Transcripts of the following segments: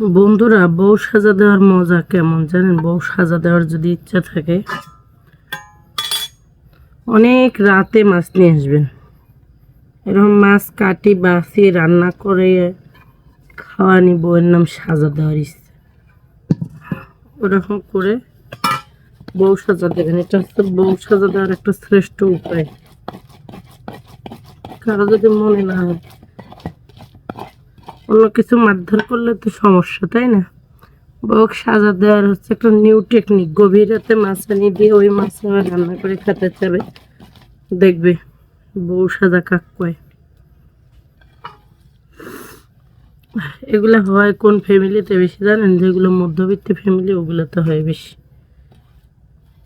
বন্ধুরা, বউ সাজা দেওয়ার মজা কেমন জানেন? বউ সাজা দেওয়ার যদি ইচ্ছা থাকে, অনেক রাতে মাছ নিয়ে আসবেন। এরকম মাছ কাটি বাছি রান্না করে খাওয়ানি বউয়ের নাম সাজা দেওয়ার ইচ্ছা। ওরকম করে বউ সাজা দেবেন। এটা হচ্ছে বউ সাজা দেওয়ার একটা শ্রেষ্ঠ উপায়। কারও যদি মনে না হয় অন্য কিছু মারধর করলে তো সমস্যা, তাই না? বউক সাজা দেওয়ার হচ্ছে একটা নিউ টেকনিক গভীর রাতে মাছ আনি দিয়ে ওই মাছ আবার রান্না করে খেতে চাবে। দেখবে বউ সাজা কাক কয়। এগুলো হয় কোন ফ্যামিলিতে বেশি জানেন? যেগুলো মধ্যবিত্ত ফ্যামিলি ওগুলোতে হয় বেশি।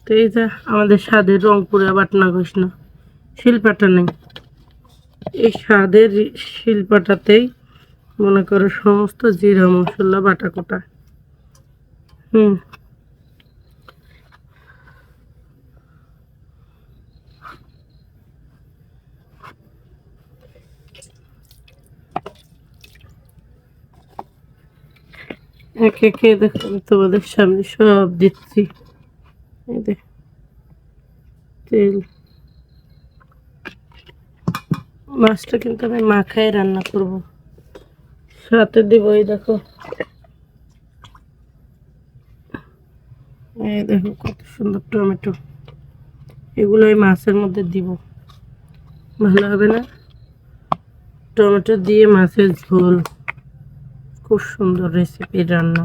তো এই যা আমাদের স্বাদের রংপুরে বাটনা ঘোষণা, শিল্পাটা নেই। এই স্বাদের শিল্পাটাতেই মনে করো সমস্ত জিরা মশলা বাটা কোটা হুম। একে একে দেখো তোমাদের সামনে সব দিচ্ছি। তেল। মাছটা কিন্তু আমি মাখায় রান্না করব। সাথে দিব, এই দেখো। এই দেখো, কত সুন্দর টমেটো। এগুলো এই মাছের মধ্যে দিব। ভালো হবে না? টমেটো দিয়ে মাছের ঝোল। খুব সুন্দর রেসিপি রান্না।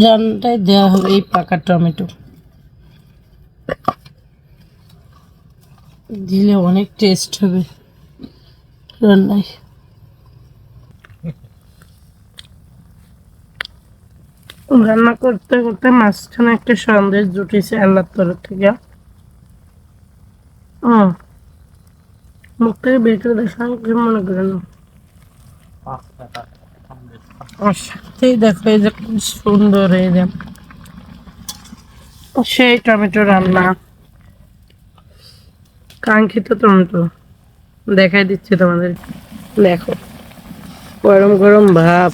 রান্নাটাই দেওয়া হবে এই পাকা টমেটো। দিলে অনেক টেস্ট হবে রান্নায়। রান্না করতে করতে মাঝখানে একটা সন্দেশ জুটেছে আল্লাহর তরফ থেকে। মুখ থেকে বের করে দেখা মনে করে সুন্দর সেই টমেটো রান্না। কাঙ্ক্ষিত টমেটো। দেখাই দিচ্ছি তোমাদের দেখো, গরম গরম ভাব।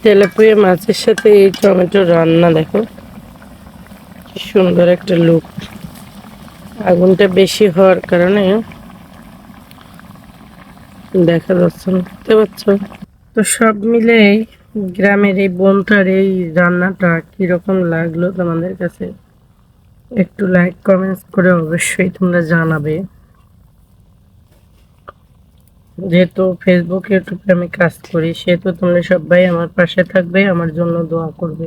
তেলে পুয়ে মাছের সাথে এই টমেটো রান্না, দেখো। সুন্দর একটা লুক আগুনটা বেশি হওয়ার কারণে দেখা যাচ্ছে না, দেখতে পাচ্ছ? তো সব মিলেই গ্রামের এই বোনটার এই রান্নাটা কীরকম লাগল তোমাদের কাছে? একটু লাইক কমেন্টস করে অবশ্যই তোমরা জানাবে। যেহেতু ফেসবুক ইউটিউবে আমি কাজ করি, সেহেতু তোমরা সবাই আমার পাশে থাকবে, আমার জন্য দোয়া করবে।